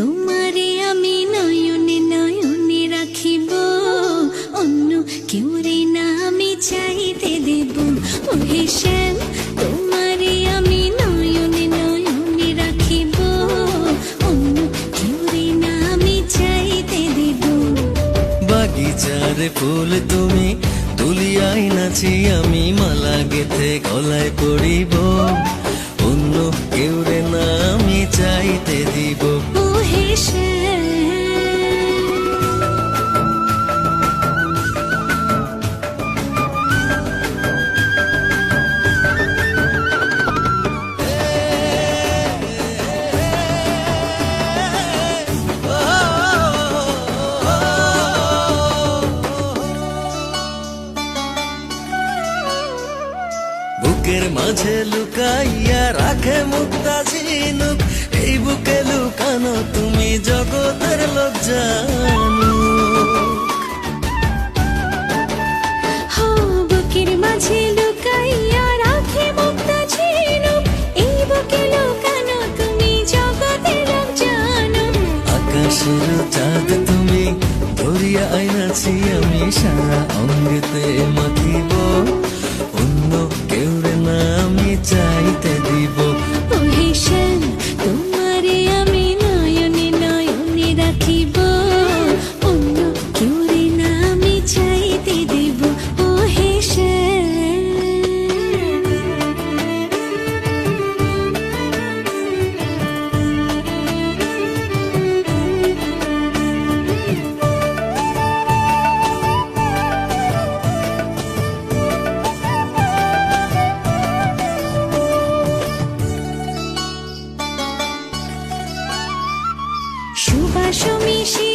তোমারে আমি নয়নে নয়নে রাখিব। অন্য কেউ রে না আমি চাইতে দেব। ওহে শ্যাম, তোমারে আমি নয়নে নয়নে রাখিব। অন্য কেউ রে না আমি চাইতে দেব। বাগিচার ফুল তুমি তুলিয়াই নাচি, আমি মালা গেথে গলায় পড়িব। অন্য কেউ রে বুকের মাঝে লুকাইয়া রাখে মুক্তা ঝিনুক এই বুকে লুকানো তুমি জগতের জানো আকাশের চাঁদ তুমি ধরিয়া আইনাছি আমি সারা অঙ্গেতে মাখিব শুমিশিয়